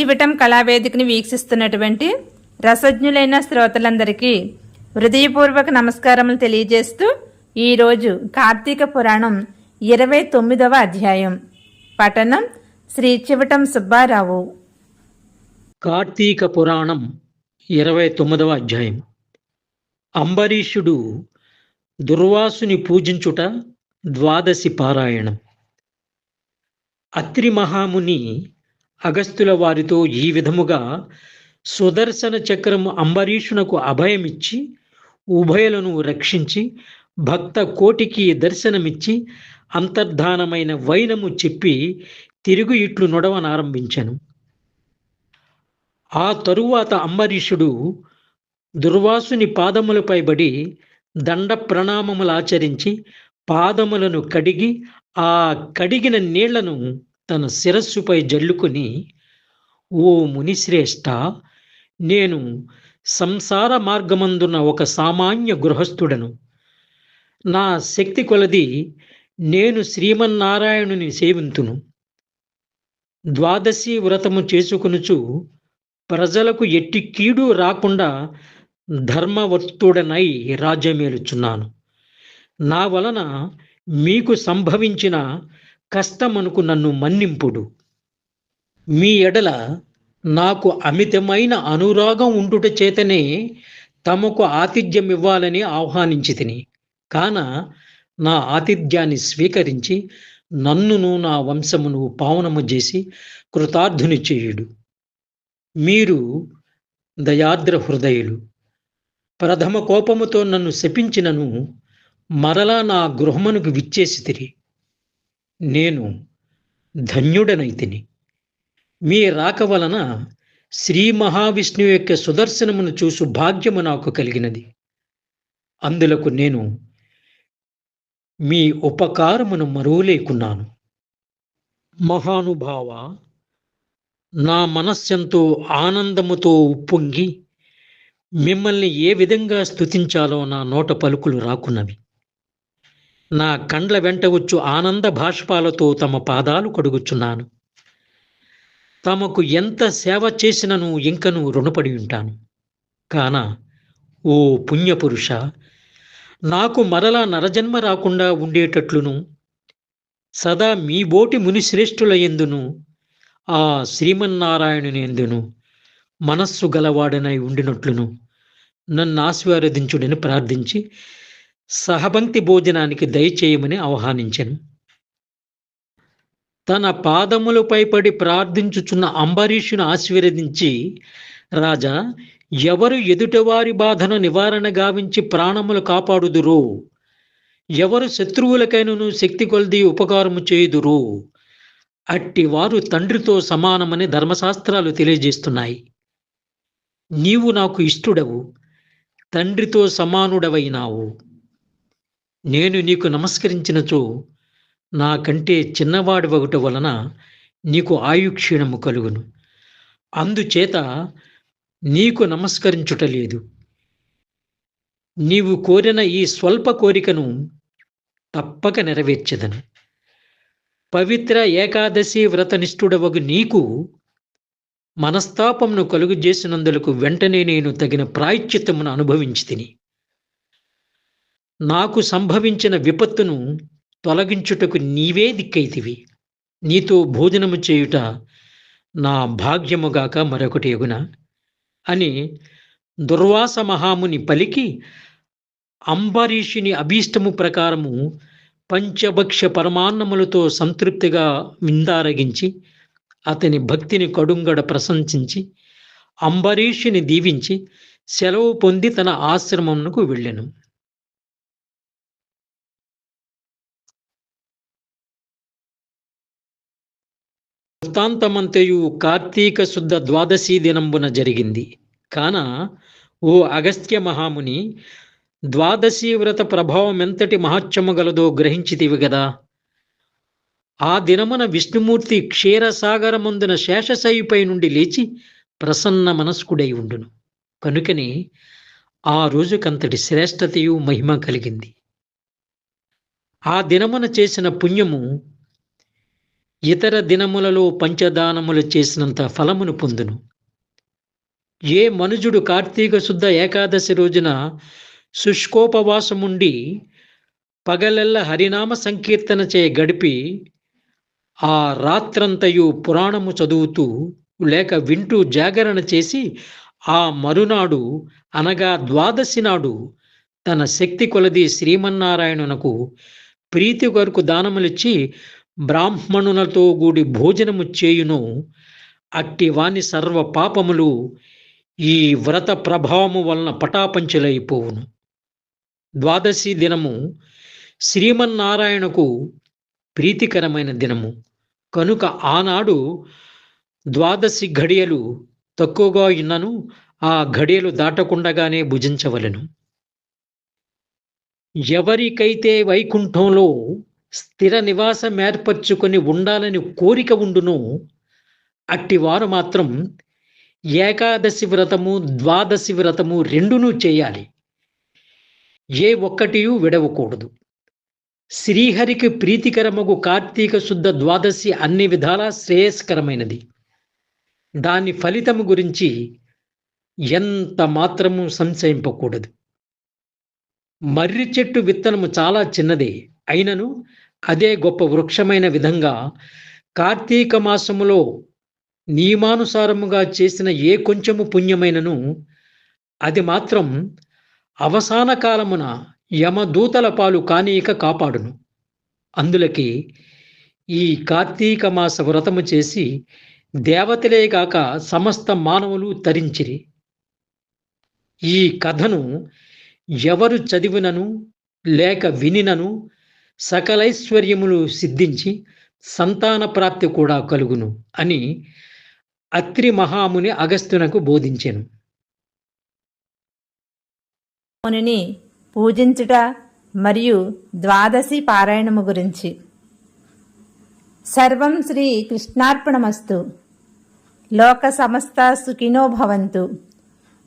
చివటం కళావేదికని వీక్షిస్తున్నటువంటి రసజ్ఞులైన శ్రోతలందరికీ హృదయపూర్వక నమస్కారములు తెలియజేస్తూ ఈరోజు కార్తీక పురాణం ఇరవై తొమ్మిదవ అధ్యాయం. పఠనం శ్రీ చివటం సుబ్బారావు. కార్తీక పురాణం ఇరవై తొమ్మిదవ అధ్యాయం. అంబరీషుడు దుర్వాసుని పూజించుట ద్వాదశి పారాయణం. అత్రి మహాముని అగస్తుల వారితో ఈ విధముగా సుదర్శన చక్రము అంబరీషునకు అభయమిచ్చి ఉభయలను రక్షించి భక్త కోటికి దర్శనమిచ్చి అంతర్ధానమైన వైనము చెప్పి తిరుగు ఇట్లు నొడవనారంభించను ఆ తరువాత అంబరీషుడు దుర్వాసుని పాదములపై బడి దండ ప్రణామములాచరించి పాదములను కడిగి ఆ కడిగిన నీళ్ళను తన శిరస్సుపై జల్లుకొని ఓ మునిశ్రేష్ఠ నేను సంసార మార్గమందున్న ఒక సామాన్య గృహస్థుడను. నా శక్తి కొలది నేను శ్రీమన్నారాయణుని సేవింతును. ద్వాదశి వ్రతము చేసుకునుచు ప్రజలకు ఎట్టి కీడు రాకుండా ధర్మవర్తుడనై రాజ్యమేలుచున్నాను. నా వలన మీకు సంభవించిన కష్టమనుకు నన్ను మన్నింపుడు. మీ ఎడల నాకు అమితమైన అనురాగం ఉండుట చేతనే తమకు ఆతిథ్యం ఇవ్వాలని ఆహ్వానించి తిని కాన నా ఆతిథ్యాన్ని స్వీకరించి నన్నును నా వంశమును పావనము చేసి కృతార్థుని చేయుడు. మీరు దయాద్ర హృదయులు. ప్రథమ కోపముతో నన్ను శపించినను మరలా నా గృహమునకు విచ్చేసి తిరిగి నేను ధన్యుడనైతిని. మీ రాక వలన శ్రీ మహావిష్ణువు యొక్క సుదర్శనమును చూసు భాగ్యము నాకు కలిగినది. అందులకు నేను మీ ఉపకారమును మరువలేకున్నాను. మహానుభావ నా మనస్సెంతో ఆనందముతో ఉప్పొంగి మిమ్మల్ని ఏ విధంగా స్తుతించాలో నా నోట పలుకులు రాకున్నవి. నా కండ్ల వెంట వచ్చు ఆనంద భాష్పాలతో తమ పాదాలు కడుగుచున్నాను. తమకు ఎంత సేవ చేసినను ఇంకను రుణపడి ఉంటాను. కాన ఓ పుణ్యపురుష నాకు మరలా నరజన్మ రాకుండా ఉండేటట్లును సదా మీ బోటి మునిశ్రేష్ఠుల ఎందును ఆ శ్రీమన్నారాయణునియందును మనస్సు గలవాడనై ఉండినట్లును నన్ను ఆశీర్వదించుడని ప్రార్థించి సహబంతి భోజనానికి దయచేయమని ఆహ్వానించాను. తన పాదములపై పడి ప్రార్థించుచున్న అంబరీషును ఆశీర్వదించి రాజా ఎవరు ఎదుటివారి బాధను నివారణ గావించి ప్రాణములు కాపాడుదురో? ఎవరు శత్రువులకైనను శక్తి కొలది ఉపకారము చేయుదురో? అట్టి వారు తండ్రితో సమానమని ధర్మశాస్త్రాలు తెలియజేస్తున్నాయి. నీవు నాకు ఇష్టుడవు తండ్రితో సమానుడవైనావు. నేను నీకు నమస్కరించినచో నాకంటే చిన్నవాడు ఒకటి వలన నీకు ఆయుక్షీణము కలుగును. అందుచేత నీకు నమస్కరించుట లేదు. నీవు కోరిన ఈ స్వల్ప కోరికను తప్పక నెరవేర్చదను. పవిత్ర ఏకాదశి వ్రతనిష్ఠుడవగు నీకు మనస్తాపమును కలుగు చేసినందులకు వెంటనే నేను తగిన ప్రాయశ్చిత్తమును అనుభవించి తిని నాకు సంభవించిన విపత్తును తొలగించుటకు నీవే దిక్కైతివి. నీతో భోజనము చేయుట నా భాగ్యముగాక మరొకటి ఎగున? అని దుర్వాస మహాముని పలికి అంబరీషుని అభీష్టము ప్రకారము పంచభక్ష పరమాన్నములతో సంతృప్తిగా విందారగించి అతని భక్తిని కడుంగడ ప్రశంసించి అంబరీషుని దీవించి సెలవు పొంది తన ఆశ్రమమునకు వెళ్ళెను. వృత్తాంతమంతయు కార్తీక శుద్ధ ద్వాదశి దినంబున జరిగింది. కాన ఓ అగస్త్య మహాముని ద్వాదశి వ్రత ప్రభావం ఎంతటి మహత్యము గలదో గ్రహించితివి కదా ఆ దినమున విష్ణుమూర్తి క్షీరసాగరముందున శేషశయ్యపై నుండి లేచి ప్రసన్న మనస్కుడై ఉండును. కనుకనే ఆ రోజుకంతటి శ్రేష్టతయు మహిమ కలిగింది. ఆ దినమున చేసిన పుణ్యము ఇతర దినములలో పంచదానములు చేసినంత ఫలమును పొందును. ఏ మనుజుడు కార్తీక శుద్ధ ఏకాదశి రోజున శుష్కోపవాసముండి పగలెల్ల హరినామ సంకీర్తన చే గడిపి ఆ రాత్రంతయు పురాణము చదువుతూ లేక వింటూ జాగరణ చేసి ఆ మరునాడు అనగా ద్వాదశి నాడు తన శక్తి కొలది శ్రీమన్నారాయణునకు ప్రీతి కొరకు దానములిచ్చి బ్రాహ్మణులతో కూడి భోజనము చేయును. అట్టివాని సర్వ పాపములు ఈ వ్రత ప్రభావము వలన పటాపంచలైపోవును. ద్వాదశి దినము శ్రీమన్నారాయణకు ప్రీతికరమైన దినము. కనుక ఆనాడు ద్వాదశి ఘడియలు తక్కువగా ఉన్నను ఆ ఘడియలు దాటకుండగానే భుజించవలెను. ఎవరికైతే వైకుంఠంలో స్థిర నివాసం ఏర్పరచుకొని ఉండాలని కోరిక ఉండును. అట్టివారు మాత్రం ఏకాదశి వ్రతము ద్వాదశి వ్రతము రెండునూ చేయాలి. ఏ ఒక్కటియు విడవకూడదు. శ్రీహరికి ప్రీతికరమగు కార్తీక శుద్ధ ద్వాదశి అన్ని విధాలా శ్రేయస్కరమైనది. దాని ఫలితము గురించి ఎంత మాత్రము సంశయింపకూడదు. మర్రి చెట్టు విత్తనము చాలా చిన్నదే. అయినను అదే గొప్ప వృక్షమైన విధంగా కార్తీక మాసములో నియమానుసారముగా చేసిన ఏ కొంచెము పుణ్యమైనను అది మాత్రం అవసాన కాలమున యమదూతల పాలు కానీక కాపాడును. అందులకి ఈ కార్తీక మాస వ్రతము చేసి దేవతలే కాక సమస్త మానవులు తరించిరి. ఈ కథను ఎవరు చదివినను లేక వినినను సకలైశ్వర్యములు సిద్ధించి సంతాన ప్రాప్తి కూడా కలుగును అని అత్రి మహాముని అగస్తునకు బోధించెను. మునిని పూజించుట మరియు ద్వాదశి పారాయణము గురించి. సర్వం శ్రీ కృష్ణార్పణమస్తు. లోక సమస్త సుఖినో భవంతు.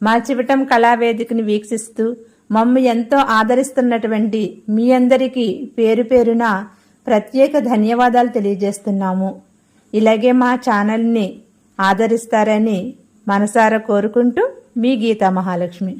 మా చివటం కళావేదికని వీక్షిస్తూ మమ్ము ఎంతో ఆదరిస్తున్నటువంటి మీ అందరికీ పేరు పేరున ప్రత్యేక ధన్యవాదాలు తెలియజేస్తున్నాము. ఇలాగే మా ఛానల్ని ఆదరిస్తారని మనసారా కోరుకుంటూ మీ గీతా మహాలక్ష్మి.